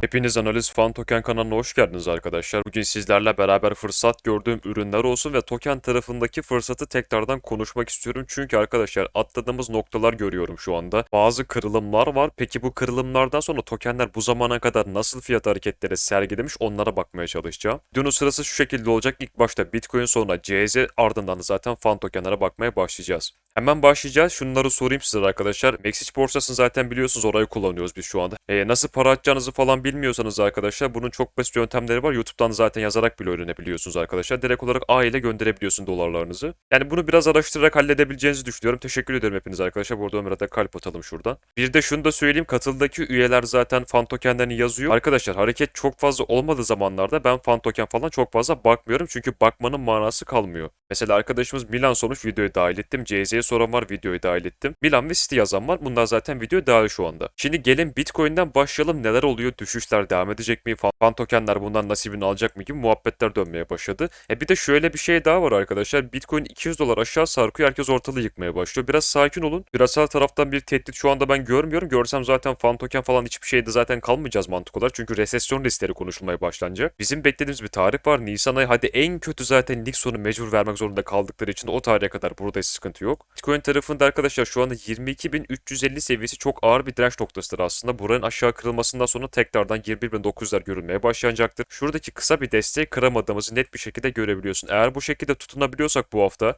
Hepiniz Analiz Fan Token kanalına hoş geldiniz arkadaşlar. Bugün sizlerle beraber fırsat gördüğüm ürünler olsun ve token tarafındaki fırsatı tekrardan konuşmak istiyorum. Çünkü arkadaşlar atladığımız noktalar görüyorum şu anda. Bazı kırılımlar var. Peki bu kırılımlardan sonra tokenler bu zamana kadar nasıl fiyat hareketleri sergilemiş onlara bakmaya çalışacağım. Dünün sırası şu şekilde olacak. İlk başta Bitcoin sonra CZ ardından da zaten fan tokenlere bakmaya başlayacağız. Hemen başlayacağız. Şunları sorayım size arkadaşlar. Mexic borsasını zaten biliyorsunuz orayı kullanıyoruz biz şu anda. Ee, nasıl para atacağınızı falan bilmiyorsanız arkadaşlar bunun çok basit yöntemleri var. YouTube'dan zaten yazarak bile öğrenebiliyorsunuz arkadaşlar. Direkt olarak A ile gönderebiliyorsun dolarlarınızı. Yani bunu biraz araştırarak halledebileceğinizi düşünüyorum. Teşekkür ederim hepiniz arkadaşlar. Burada Ömer'e de kalp atalım şuradan. Bir de şunu da söyleyeyim. Katıldaki üyeler zaten fan tokenlerini yazıyor. Arkadaşlar hareket çok fazla olmadığı zamanlarda ben fan token falan çok fazla bakmıyorum. Çünkü bakmanın manası kalmıyor. Mesela arkadaşımız Milan sonuç videoya dahil ettim. CZ'ye soran var videoya dahil ettim. Milan ve City yazan var. Bunlar zaten videoya dahil şu anda. Şimdi gelin Bitcoin'den başlayalım. Neler oluyor? Düşüşler devam edecek mi? Fan, tokenler bundan nasibini alacak mı gibi muhabbetler dönmeye başladı. E bir de şöyle bir şey daha var arkadaşlar. Bitcoin 200 dolar aşağı sarkıyor. Herkes ortalığı yıkmaya başlıyor. Biraz sakin olun. Her taraftan bir tehdit şu anda ben görmüyorum. Görsem zaten fan token falan hiçbir şeyde zaten kalmayacağız mantık olarak. Çünkü resesyon riskleri konuşulmaya başlanacak. Bizim beklediğimiz bir tarih var. Nisan ayı hadi en kötü zaten Nixon'u mecbur vermek zorunda kaldıkları için o tarihe kadar burada hiç sıkıntı yok. Bitcoin tarafında arkadaşlar şu anda 22.350 seviyesi çok ağır bir direnç noktasıdır aslında. Buranın aşağı kırılmasından sonra tekrardan 21.900'ler görülmeye başlayacaktır. Şuradaki kısa bir desteği kıramadığımızı net bir şekilde görebiliyorsun. Eğer bu şekilde tutunabiliyorsak bu hafta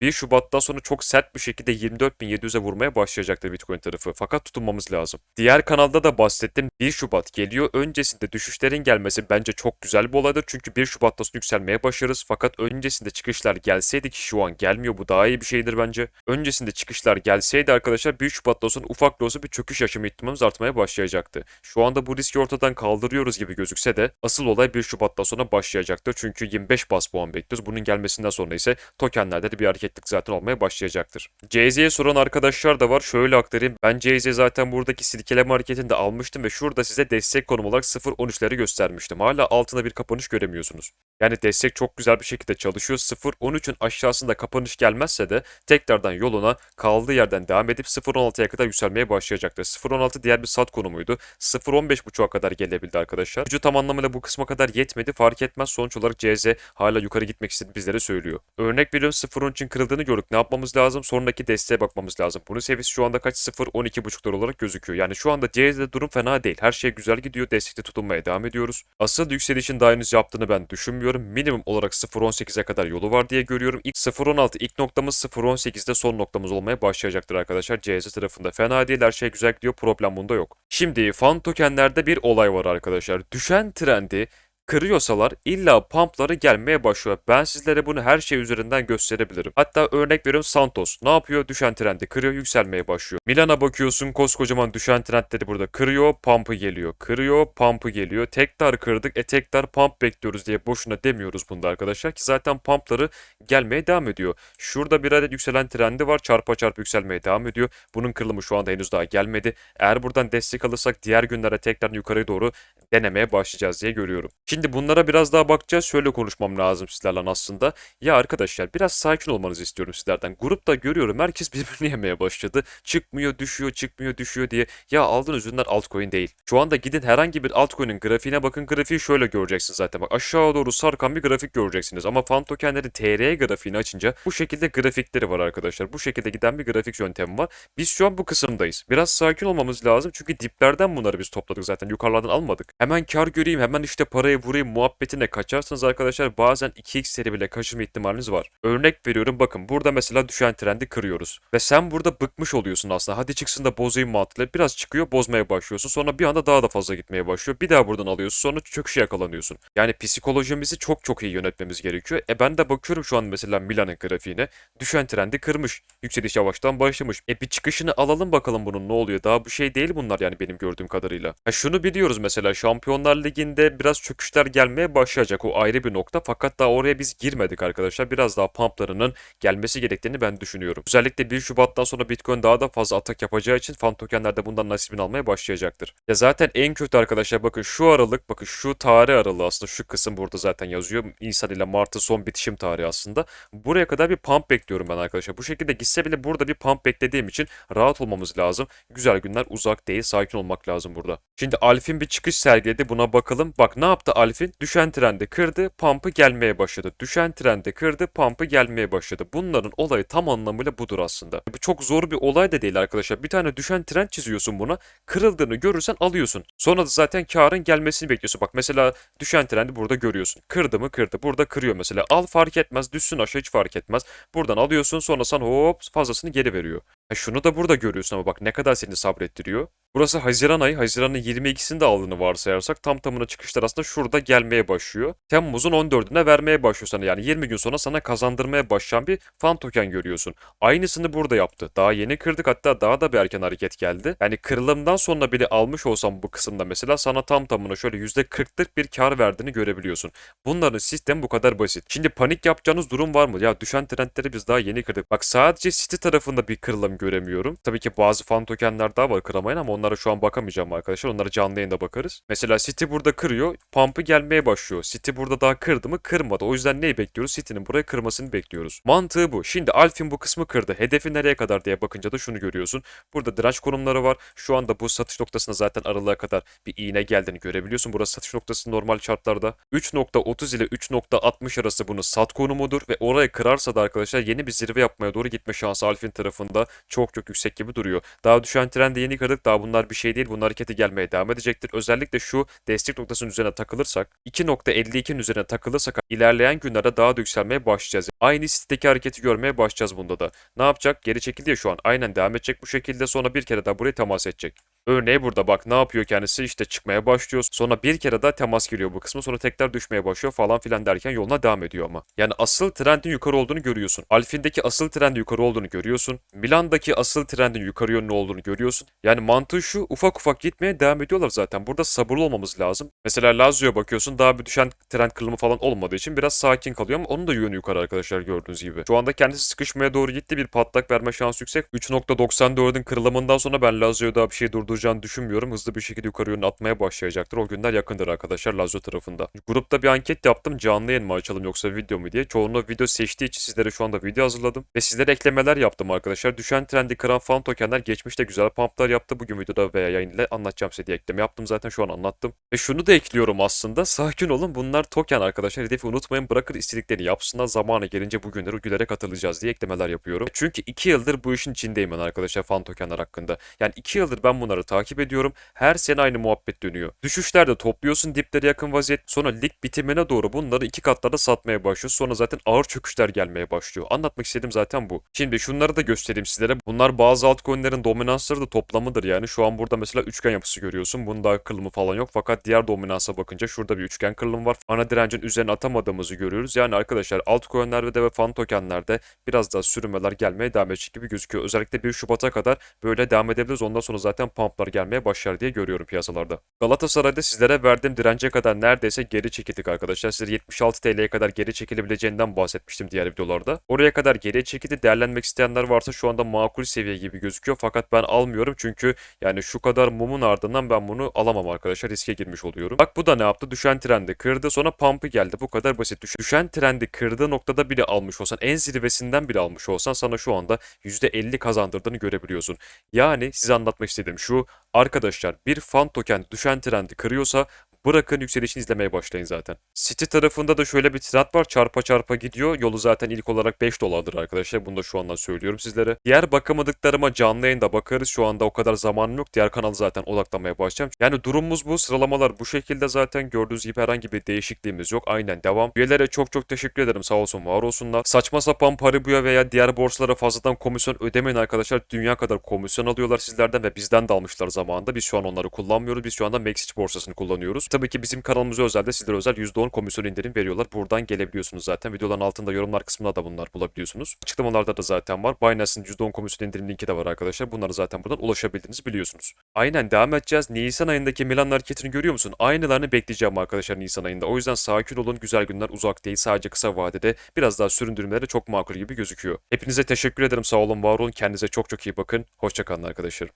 1 Şubat'tan sonra çok sert bir şekilde 24.700'e vurmaya başlayacaktır Bitcoin tarafı. Fakat tutunmamız lazım. Diğer kanalda da bahsettim. 1 Şubat geliyor. Öncesinde düşüşlerin gelmesi bence çok güzel bir olaydır. Çünkü 1 Şubat'ta yükselmeye başlarız. Fakat öncesinde çıkışlar gelseydi ki şu an gelmiyor. Bu daha iyi bir şeydir bence. Öncesinde çıkışlar gelseydi arkadaşlar 1 Şubat'ta sonra ufak da olsa bir çöküş yaşama ihtimalimiz artmaya başlayacaktı. Şu anda bu riski ortadan kaldırıyoruz gibi gözükse de asıl olay 1 Şubat'tan sonra başlayacaktır. Çünkü 25 bas puan bekliyoruz. Bunun gelmesinden sonra ise tokenlerde de bir hareketlik zaten olmaya başlayacaktır. CZ'ye soran arkadaşlar da var. Şöyle aktarayım. Ben CZ zaten buradaki silkeleme hareketini de almıştım ve şurada size destek konum olarak 0.13'leri göstermiştim. Hala altında bir kapanış göremiyorsunuz. Yani destek çok güzel bir şekilde çalışıyor. 0.13'ün aşağısında kapanış gelmezse de tekrardan yoluna kaldığı yerden devam edip 0.16'ya kadar yükselmeye başlayacaktır. 0.16 diğer bir sat konumuydu. 0.15.5'a kadar gelebildi arkadaşlar. Gücü tam anlamıyla bu kısma kadar yetmedi. Fark etmez. Sonuç olarak CZ hala yukarı gitmek istedi bizlere söylüyor. Örnek veriyorum 0.13'ün kırıldığını gördük. Ne yapmamız lazım? Sonraki desteğe bakmamız lazım. Bunun seviyesi şu anda kaç? 0.12.5'lar olarak gözüküyor. Yani şu anda CZ'de durum fena değil. Her şey güzel gidiyor. Destekte tutunmaya devam ediyoruz. Asıl yükselişin daha henüz yaptığını ben düşünmüyorum. Minimum olarak 0.18'e kadar yolu var diye görüyorum. İlk 0.16 ilk noktamız 0.18'de son noktamız olmaya başlayacaktır arkadaşlar. CZ tarafında fena değil. Her şey güzel gidiyor. Problem bunda yok. Şimdi fan tokenlerde bir olay var arkadaşlar. Düşen trendi kırıyorsalar illa pumpları gelmeye başlıyor. Ben sizlere bunu her şey üzerinden gösterebilirim. Hatta örnek veriyorum Santos. Ne yapıyor? Düşen trendi kırıyor, yükselmeye başlıyor. Milan'a bakıyorsun koskocaman düşen trendleri burada kırıyor, pump'ı geliyor. Kırıyor, pump'ı geliyor. Tekrar kırdık, e tekrar pump bekliyoruz diye boşuna demiyoruz bunda arkadaşlar ki zaten pumpları gelmeye devam ediyor. Şurada bir adet yükselen trendi var. Çarpa çarpa yükselmeye devam ediyor. Bunun kırılımı şu anda henüz daha gelmedi. Eğer buradan destek alırsak diğer günlere tekrar yukarı doğru denemeye başlayacağız diye görüyorum. Şimdi bunlara biraz daha bakacağız. Şöyle konuşmam lazım sizlerle aslında. Ya arkadaşlar biraz sakin olmanızı istiyorum sizlerden. Grupta görüyorum herkes birbirini yemeye başladı. Çıkmıyor, düşüyor, çıkmıyor, düşüyor diye. Ya aldığınız ürünler altcoin değil. Şu anda gidin herhangi bir altcoin'in grafiğine bakın. Grafiği şöyle göreceksiniz zaten. Bak aşağı doğru sarkan bir grafik göreceksiniz. Ama fan tokenleri TR grafiğini açınca bu şekilde grafikleri var arkadaşlar. Bu şekilde giden bir grafik yöntemi var. Biz şu an bu kısımdayız. Biraz sakin olmamız lazım. Çünkü diplerden bunları biz topladık zaten. Yukarılardan almadık. Hemen kar göreyim, hemen işte parayı vurayım muhabbetine kaçarsanız arkadaşlar bazen 2x seri bile kaçırma ihtimaliniz var. Örnek veriyorum bakın burada mesela düşen trendi kırıyoruz. Ve sen burada bıkmış oluyorsun aslında. Hadi çıksın da bozayım mantığıyla. Biraz çıkıyor bozmaya başlıyorsun. Sonra bir anda daha da fazla gitmeye başlıyor. Bir daha buradan alıyorsun. Sonra çöküşe yakalanıyorsun. Yani psikolojimizi çok çok iyi yönetmemiz gerekiyor. E ben de bakıyorum şu an mesela Milan'ın grafiğine. Düşen trendi kırmış. Yükseliş yavaştan başlamış. E bir çıkışını alalım bakalım bunun ne oluyor. Daha bu şey değil bunlar yani benim gördüğüm kadarıyla. Ha şunu biliyoruz mesela Şampiyonlar Ligi'nde biraz çöküşler çöküşler gelmeye başlayacak. O ayrı bir nokta. Fakat daha oraya biz girmedik arkadaşlar. Biraz daha pumplarının gelmesi gerektiğini ben düşünüyorum. Özellikle 1 Şubat'tan sonra Bitcoin daha da fazla atak yapacağı için fan tokenler de bundan nasibini almaya başlayacaktır. Ya zaten en kötü arkadaşlar bakın şu aralık bakın şu tarih aralığı aslında şu kısım burada zaten yazıyor. Nisan ile Mart'ın son bitişim tarihi aslında. Buraya kadar bir pump bekliyorum ben arkadaşlar. Bu şekilde gitse bile burada bir pump beklediğim için rahat olmamız lazım. Güzel günler uzak değil. Sakin olmak lazım burada. Şimdi Alfin bir çıkış sergiledi. Buna bakalım. Bak ne yaptı Alfin? Düşen trendi kırdı. Pump'ı gelmeye başladı. Düşen trendi kırdı. Pump'ı gelmeye başladı. Bunların olayı tam anlamıyla budur aslında. Bu çok zor bir olay da değil arkadaşlar. Bir tane düşen trend çiziyorsun buna. Kırıldığını görürsen alıyorsun. Sonra da zaten karın gelmesini bekliyorsun. Bak mesela düşen trendi burada görüyorsun. Kırdı mı kırdı. Burada kırıyor mesela. Al fark etmez. Düşsün aşağı hiç fark etmez. Buradan alıyorsun sonra sana hop fazlasını geri veriyor. Ha şunu da burada görüyorsun ama bak ne kadar seni sabrettiriyor. Burası Haziran ayı. Haziran'ın 22'sinde aldığını varsayarsak tam tamına çıkışlar aslında şurada gelmeye başlıyor. Temmuz'un 14'üne vermeye başlıyor sana. Yani 20 gün sonra sana kazandırmaya başlayan bir fan token görüyorsun. Aynısını burada yaptı. Daha yeni kırdık hatta daha da bir erken hareket geldi. Yani kırılımdan sonra bile almış olsam bu kısımda mesela sana tam tamına şöyle %40'lık bir kar verdiğini görebiliyorsun. Bunların sistem bu kadar basit. Şimdi panik yapacağınız durum var mı? Ya düşen trendleri biz daha yeni kırdık. Bak sadece City tarafında bir kırılım göremiyorum. Tabii ki bazı fan tokenler daha var kıramayan ama onlara şu an bakamayacağım arkadaşlar. Onlara canlı yayında bakarız. Mesela City burada kırıyor. Pump'ı gelmeye başlıyor. City burada daha kırdı mı? Kırmadı. O yüzden neyi bekliyoruz? City'nin buraya kırmasını bekliyoruz. Mantığı bu. Şimdi Alfin bu kısmı kırdı. Hedefi nereye kadar diye bakınca da şunu görüyorsun. Burada direnç konumları var. Şu anda bu satış noktasına zaten aralığa kadar bir iğne geldiğini görebiliyorsun. Burası satış noktası normal şartlarda. 3.30 ile 3.60 arası bunun sat konumudur ve orayı kırarsa da arkadaşlar yeni bir zirve yapmaya doğru gitme şansı Alfin tarafında çok çok yüksek gibi duruyor. Daha düşen trendi yeni kırdık. Daha bunlar bir şey değil. Bunun hareketi gelmeye devam edecektir. Özellikle şu destek noktasının üzerine takılırsak 2.52'nin üzerine takılırsak ilerleyen günlerde daha da yükselmeye başlayacağız. Aynı sitedeki hareketi görmeye başlayacağız bunda da. Ne yapacak? Geri çekildi ya şu an. Aynen devam edecek bu şekilde sonra bir kere daha buraya temas edecek. Örneği burada bak ne yapıyor kendisi işte çıkmaya başlıyor. Sonra bir kere daha temas giriyor bu kısmı sonra tekrar düşmeye başlıyor falan filan derken yoluna devam ediyor ama. Yani asıl trendin yukarı olduğunu görüyorsun. Alfin'deki asıl trendin yukarı olduğunu görüyorsun. Milan'daki asıl trendin yukarı yönlü olduğunu görüyorsun. Yani mantığı şu ufak ufak gitmeye devam ediyorlar zaten. Burada sabırlı olmamız lazım. Mesela Lazio'ya bakıyorsun daha bir düşen trend kırılımı falan olmadığı için biraz sakin kalıyor ama onun da yönü yukarı arkadaşlar gördüğünüz gibi. Şu anda kendisi sıkışmaya doğru gitti bir patlak verme şansı yüksek. 3.94'ün kırılımından sonra ben Lazio'ya daha bir şey durduracağını düşünmüyorum. Hızlı bir şekilde yukarı yönlü atmaya başlayacaktır. O günler yakındır arkadaşlar Lazio tarafında. Grupta bir anket yaptım. Canlı yayın mı açalım yoksa video mu diye. Çoğunluğu video seçtiği için sizlere şu anda video hazırladım. Ve sizlere eklemeler yaptım arkadaşlar. Düşen trendi kıran fan tokenler geçmişte güzel pumplar yaptı. Bugün videoda veya yayın ile anlatacağım size diye ekleme yaptım. Zaten şu an anlattım. Ve şunu da ekliyorum aslında. Sakin olun bunlar token arkadaşlar. Hedefi unutmayın bırakır istediklerini yapsınlar. Zamanı gelince bu günleri gülerek hatırlayacağız diye eklemeler yapıyorum. Çünkü 2 yıldır bu işin içindeyim ben arkadaşlar fan tokenler hakkında. Yani 2 yıldır ben bunları takip ediyorum. Her sene aynı muhabbet dönüyor. Düşüşlerde topluyorsun diplere yakın vaziyet. Sonra lig bitimine doğru bunları iki katlarda satmaya başlıyorsun. Sonra zaten ağır çöküşler gelmeye başlıyor. Anlatmak istediğim zaten bu. Şimdi şunları da göstereyim sizlere. Bunlar bazı altcoin'lerin dominansları da toplamıdır yani. Şu an burada mesela üçgen yapısı görüyorsun. Bunun daha kırılımı falan yok. Fakat diğer dominansa bakınca şurada bir üçgen kırılım var. Ana direncin üzerine atamadığımızı görüyoruz. Yani arkadaşlar altcoin'lerde ve fan tokenlerde biraz daha sürünmeler gelmeye devam edecek gibi gözüküyor. Özellikle 1 Şubat'a kadar böyle devam edebiliriz. Ondan sonra zaten pumplar gelmeye başlar diye görüyorum piyasalarda. Galatasaray'da sizlere verdiğim dirence kadar neredeyse geri çekildik arkadaşlar. Size 76 TL'ye kadar geri çekilebileceğinden bahsetmiştim diğer videolarda. Oraya kadar geri çekildi. Değerlenmek isteyenler varsa şu anda makul seviye gibi gözüküyor. Fakat ben almıyorum çünkü yani şu kadar mumun ardından ben bunu alamam arkadaşlar. Riske girmiş oluyorum. Bak bu da ne yaptı? Düşen trendi kırdı. Sonra pump'ı geldi. Bu kadar basit. Düş- Düşen trendi kırdığı noktada bile almış olsan, en zirvesinden bile almış olsan sana şu anda %50 kazandırdığını görebiliyorsun. Yani size anlatmak istediğim şu. Arkadaşlar bir fan token düşen trendi kırıyorsa bırakın yükselişini izlemeye başlayın zaten. City tarafında da şöyle bir trend var. Çarpa çarpa gidiyor. Yolu zaten ilk olarak 5 dolardır arkadaşlar. Bunu da şu andan söylüyorum sizlere. Diğer bakamadıklarıma canlı yayında bakarız. Şu anda o kadar zamanım yok. Diğer kanal zaten odaklanmaya başlayacağım. Yani durumumuz bu. Sıralamalar bu şekilde zaten. Gördüğünüz gibi herhangi bir değişikliğimiz yok. Aynen devam. Üyelere çok çok teşekkür ederim. Sağ olsun var olsunlar. Saçma sapan Paribu'ya veya diğer borsalara fazladan komisyon ödemeyin arkadaşlar. Dünya kadar komisyon alıyorlar sizlerden ve bizden de almışlar zamanında. Biz şu an onları kullanmıyoruz. Biz şu anda Mexic borsasını kullanıyoruz. Tabii ki bizim kanalımıza özel de sizlere özel %10 komisyon indirim veriyorlar. Buradan gelebiliyorsunuz zaten. Videoların altında yorumlar kısmında da bunlar bulabiliyorsunuz. Açıklamalarda da zaten var. Binance'ın %10 komisyon indirim linki de var arkadaşlar. Bunları zaten buradan ulaşabildiğinizi biliyorsunuz. Aynen devam edeceğiz. Nisan ayındaki Milan hareketini görüyor musun? Aynılarını bekleyeceğim arkadaşlar Nisan ayında. O yüzden sakin olun. Güzel günler uzak değil. Sadece kısa vadede biraz daha süründürmeleri çok makul gibi gözüküyor. Hepinize teşekkür ederim. Sağ olun, var olun. Kendinize çok çok iyi bakın. Hoşçakalın arkadaşlar.